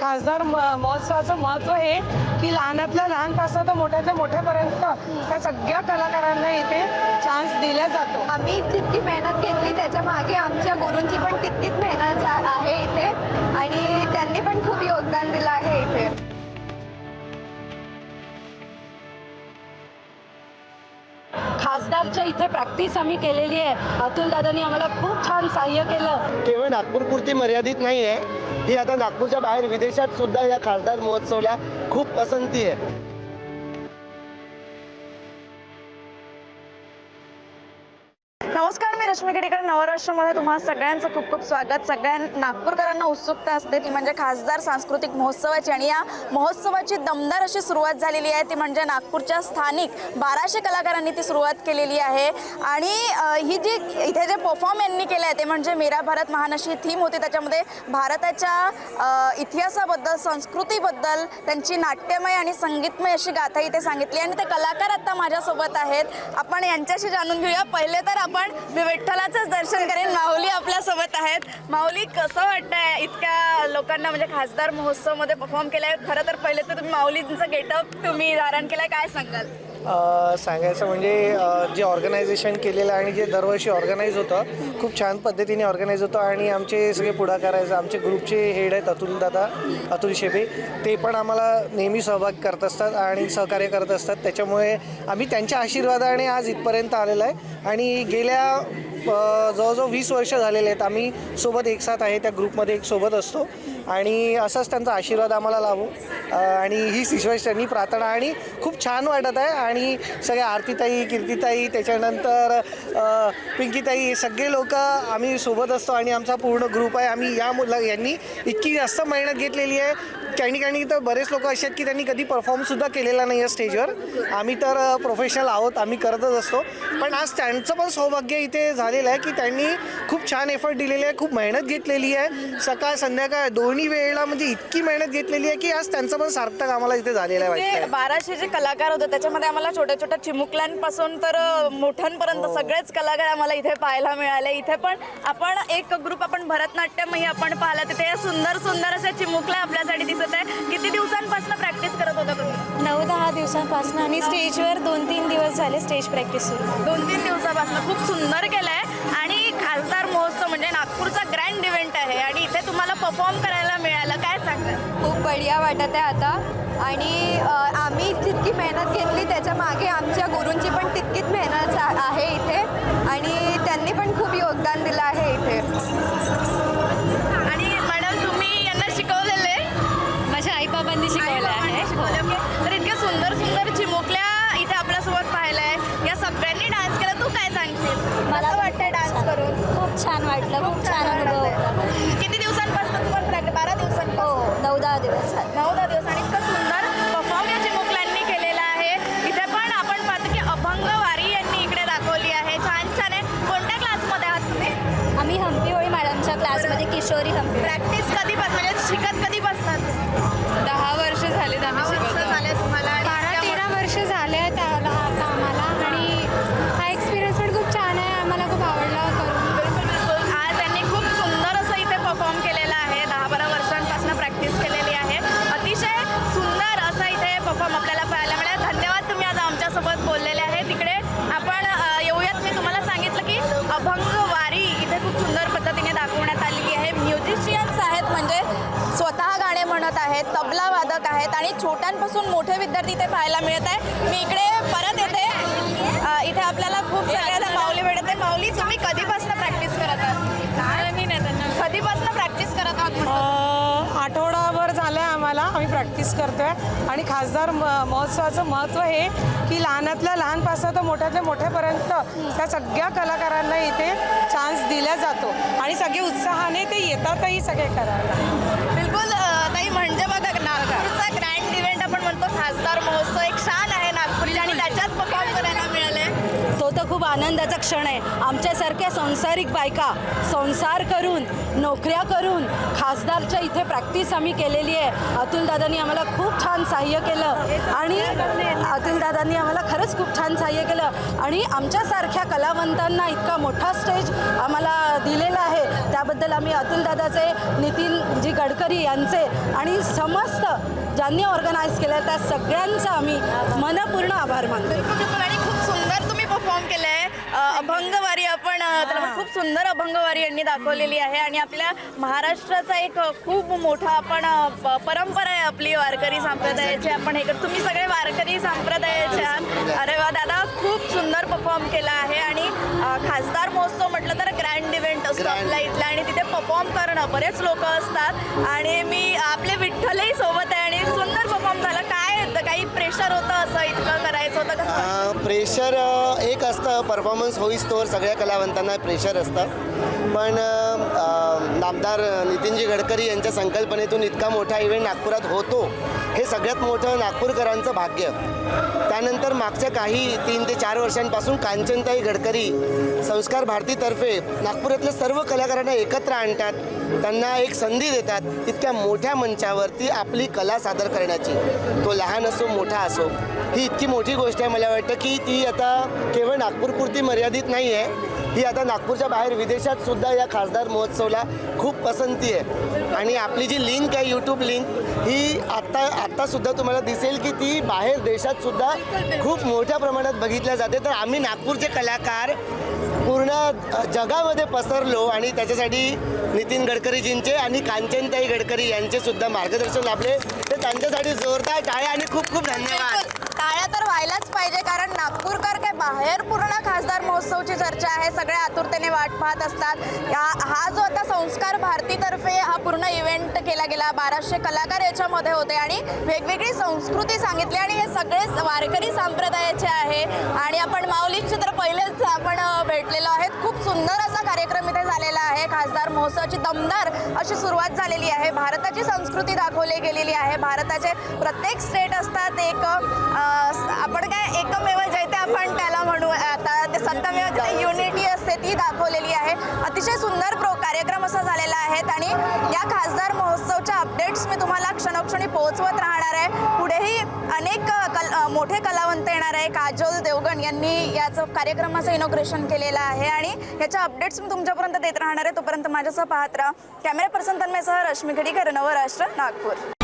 खासदार म- महोत्सवाचं महत्त्व हे की लहानातल्या लहानपासून तर मोठ्यातल्या मोठ्यापर्यंत त्या सगळ्या कलाकारांना इथे चान्स दिला जातो. आम्ही जितकी मेहनत घेतली त्याच्यामागे आमच्या गुरूंची पण तितकीच मेहनत आहे इथे. आणि त्यांनी पण खूप योगदान दिलं आहे इथे. खासदारच्या इथे प्रॅक्टिस आम्ही केलेली आहे. अतुल दादांनी आम्हाला खूप छान सहाय्य केलं. केवळ नागपूरपुरती मर्यादित नाही आहे ही आता नागपूरच्या बाहेर विदेशात सुद्धा या खासदार महोत्सवला खूप पसंती आहे. नमस्कार मी रश्मी केडीकर नवराष्ट्रमध्ये तुम्हाला सगळ्यांचं खूप खूप स्वागत. सगळ्या नागपूरकरांना उत्सुकता असते ती म्हणजे खासदार सांस्कृतिक महोत्सवाची. आणि या महोत्सवाची दमदार अशी सुरुवात झालेली आहे ती म्हणजे नागपूरच्या स्थानिक बाराशे कलाकारांनी ती सुरुवात केलेली आहे. आणि ही जी इथे जे परफॉर्म यांनी केलं आहे ते म्हणजे मेरा भारत महान अशी थीम होती. त्याच्यामध्ये भारताच्या इतिहासाबद्दल संस्कृतीबद्दल त्यांची नाट्यमय आणि संगीतमय अशी गाथा इथे सांगितली आणि ते कलाकार आता माझ्यासोबत आहेत. आपण यांच्याशी जाणून घेऊया. पहिले तर आपण मी विठ्ठलाचंच दर्शन करेन. माऊली आपल्यासोबत आहेत. माऊली कसं वाटतंय इतक्या लोकांना म्हणजे खासदार महोत्सवमध्ये परफॉर्म केलाय? खरं तर पहिले तर तुम्ही माऊलींचं गेटअप तुम्ही धारण केलंय. काय सांगाल? सांगायचं म्हणजे जे ऑर्गनायझेशन केलेलं आणि जे दरवर्षी ऑर्गनाईज होतं खूप छान पद्धतीने ऑर्गनाईज होतं आणि आमचे सगळे पुढाकार आहेत आमचे ग्रुपचे हेड आहेत अतुल दादा अतुल शेबे ते पण आम्हाला नेहमी सहभाग करत असतात आणि सहकार्य करत असतात. त्याच्यामुळे आम्ही त्यांच्या आशीर्वादाने आज इथपर्यंत आलेलो आहे. आणि गेल्या जवळजवळ वीस वर्ष झालेले आहेत. आम्ही सोबत एक साथ आहे त्या ग्रुपमध्ये एक सोबत असतो. आणि असाच त्यांचा आशीर्वाद आम्हाला लाभो आणि हीच ईश्वरचरणी प्रार्थना आणि खूप छान वाटत आहे. आणि सगळ्या आरतीताई कीर्तिताई त्याच्यानंतर पिंकीताई हे सगळे लोक आम्ही सोबत असतो. आणि आमचा पूर्ण ग्रुप आहे. आम्ही या मुला यांनी इतकी जास्त मेहनत घेतलेली आहे. काही काही तर बरेच लोक असे आहेत की त्यांनी कधी परफॉर्मसुद्धा केलेला नाही आहे स्टेजवर आम्ही तर प्रोफेशनल आहोत आम्ही करतच असतो. पण आज त्यांचं पण सौभाग्य इथे झालेलं आहे की त्यांनी खूप छान एफर्ट दिलेले आहे खूप मेहनत घेतलेली आहे. सकाळ संध्याकाळ दोन्ही वेळेला म्हणजे इतकी मेहनत घेतलेली आहे की आज त्यांचं पण सार्थक आम्हाला इथे झालेलं आहे वाटतं बाराशे जे कलाकार होते त्याच्यामध्ये आम्हाला छोट्या छोट्या चिमुकल्यांपासून तर मोठ्यांपर्यंत सगळेच कलाकार आम्हाला इथे पाहायला मिळाले. इथे पण आपण एक ग्रुप आपण भरतनाट्यमही आपण पाहिला. तिथे सुंदर सुंदर अशा चिमुकल्या आपल्यासाठी दिसत आहे. किती दिवसांपासून प्रॅक्टिस करत होता तुम्ही? नऊ दहा दिवसांपासून आणि स्टेजवर दोन तीन दिवस झाले स्टेज प्रॅक्टिस सुरू. दोन तीन दिवसापासून. खूप सुंदर केलंय. आणि खासदार महोत्सव म्हणजे नागपूरचा ग्रँड इव्हेंट आहे. आणि इथे तुम्हाला परफॉर्म करायला मिळालं. काय सांगता खूप बढिया वाटत आहे आता. आणि अ, आम्ही जितकी मेहनत घेतली त्याच्यामागे आमच्या गुरूंची पण तितकीच मेहनत झा- आहे इथे. आणि प्रॅक्टिस कधीपासून म्हणजे शिकत कधीपासून दहा वर्ष झाले दहा वर्ष झाले तुम्हाला आणि बारा तेरा वर्ष झाले आहेत आहेत तबला वादक आहेत आणि छोट्यांपासून मोठे विद्यार्थी इथे पाहायला मिळत आहे मी इकडे परत येते. इथे आपल्याला खूप सगळ्यांना माऊली भेटते माऊली तुम्ही कधीपासून प्रॅक्टिस करत आहात? कधीपासून प्रॅक्टिस करत आहात आठवडाभर झालं आहे आम्हाला. आम्ही प्रॅक्टिस करतो आहे आणि खासदार म महोत्सवाचं महत्त्व हे की लहानातल्या लहानपासून तर मोठ्यातल्या मोठ्यापर्यंत त्या सगळ्या कलाकारांना इथे चान्स दिला जातो. आणि सगळे उत्साहाने ते येतातही सगळे करायला. बिलकुल. खूप आनंदाचा क्षण आहे. आमच्यासारख्या संसारिक बायका संसार करून नोकऱ्या करून खासदारच्या इथे प्रॅक्टिस आम्ही केलेली आहे. अतुल दादांनी आम्हाला खूप छान सहाय्य केलं. आणि अतुल दादांनी आम्हाला खरंच खूप छान सहाय्य केलं. आणि आमच्यासारख्या कलावंतांना इतका मोठा स्टेज आम्हाला दिलेला आहे. त्याबद्दल आम्ही अतुलदादाचे नितीनजी गडकरी यांचे आणि समस्त ज्यांनी ऑर्गनाईज केलं त्या सगळ्यांचा आम्ही मनपूर्ण आभार मानतो. आणि खूप सुंदर तुम्ही परफॉर्म केलं आहे अभंगवारी आपण त्याला खूप सुंदर अभंगवारी यांनी दाखवलेली आहे आणि आपल्या महाराष्ट्राचा एक खूप मोठा आपण परंपरा आहे आपली वारकरी संप्रदायाची. आपण हे करतो तुम्ही सगळे वारकरी संप्रदायाचे आहात. अरे वा दादा खूप सुंदर परफॉर्म केला आहे आणि खासदार महोत्सव म्हटलं तर ग्रँड इव्हेंट असतो आपल्या इथला आणि तिथे परफॉर्म करणं. बरेच लोक असतात. आणि मी आपले विठ्ठलही सोबत परफॉर्म झाला काय काही प्रेशर होतं असं इतकं करायचं होतं कसं? प्रेशर एक असतं परफॉर्मन्स होईस्तोवर सगळ्या कलावंतांना प्रेशर असतं. पण नामदार नितीनजी गडकरी यांच्या संकल्पनेतून इतका मोठा इव्हेंट नागपुरात होतो हे सगळ्यात मोठं नागपूरकरांचं भाग्य. त्यानंतर मागच्या काही तीन ते चार वर्षांपासून कांचनताई गडकरी संस्कार भारतीतर्फे नागपुरातल्या सर्व कलाकारांना एकत्र आणतात. त्यांना एक संधी देतात इतक्या मोठ्या मंचावरती आपली कला सादर करण्याची. तो लहान असो मोठा असो ही इतकी मोठी गोष्ट आहे मला वाटतं की ती आता केवळ नागपूरपुरती मर्यादित नाही आहे. ही आता नागपूरच्या बाहेर विदेशात सुद्धा या खासदार महोत्सवला खूप पसंती आहे. आणि आपली जी लिंक आहे यूट्यूब लिंक ही आत्ता आत्तासुद्धा तुम्हाला दिसेल की ती बाहेर देशात सुद्धा खूप मोठ्या प्रमाणात बघितल्या जाते. तर आम्ही नागपूरचे कलाकार पूर्ण जगामध्ये पसरलो आणि त्याच्यासाठी नितीन गडकरीजींचे आणि कांचनताई गडकरी यांचे सुद्धा मार्गदर्शन लाभले. तर त्यांच्यासाठी जोरदार टाळ्या आणि खूप खूप धन्यवाद. टाळ्या तर व्हायलाच पाहिजे कारण नागपूरकर बाहेर पूर्ण खासदार महोत्सवची चर्चा आहे. सगळ्या आतुरतेने वाट पाहत असतात. या हा जो आता संस्कार भारतीतर्फे हा पूर्ण इव्हेंट केला गेला. बाराशे कलाकार याच्यामध्ये होते आणि वेगवेगळी संस्कृती सांगितली आणि हे सगळेच वारकरी संप्रदायाचे आहे. आणि आपण माऊलीचे तर पहिलेच आपण भेटलेलो आहेत. खूप सुंदर असा कार्यक्रम इथे झालेला आहे. खासदार महोत्सवाची दमदार अशी सुरुवात झालेली आहे. भारताची संस्कृती दाखवली गेलेली आहे. भारताचे प्रत्येक स्टेट असतात एक अतिशय सुंदर प्रो कार्यक्रम असा झालेला आहेत आणि या खासदार महोत्सवच्या अपडेट्स मी तुम्हाला क्षणोक्षणी पोहोचवत राहणार आहे. पुढेही अनेक कल मोठे कलावंत येणार आहे. काजोल देवगण यांनी याचं कार्यक्रमाचं इनॉग्रेशन केलेलं आहे. आणि याच्या अपडेट्स मी तुमच्यापर्यंत देत राहणार आहे. तोपर्यंत माझ्यासह पाहत राहा. कॅमेरा पर्सन तन्मयसह रश्मी घडीकर नवराष्ट्र नागपूर.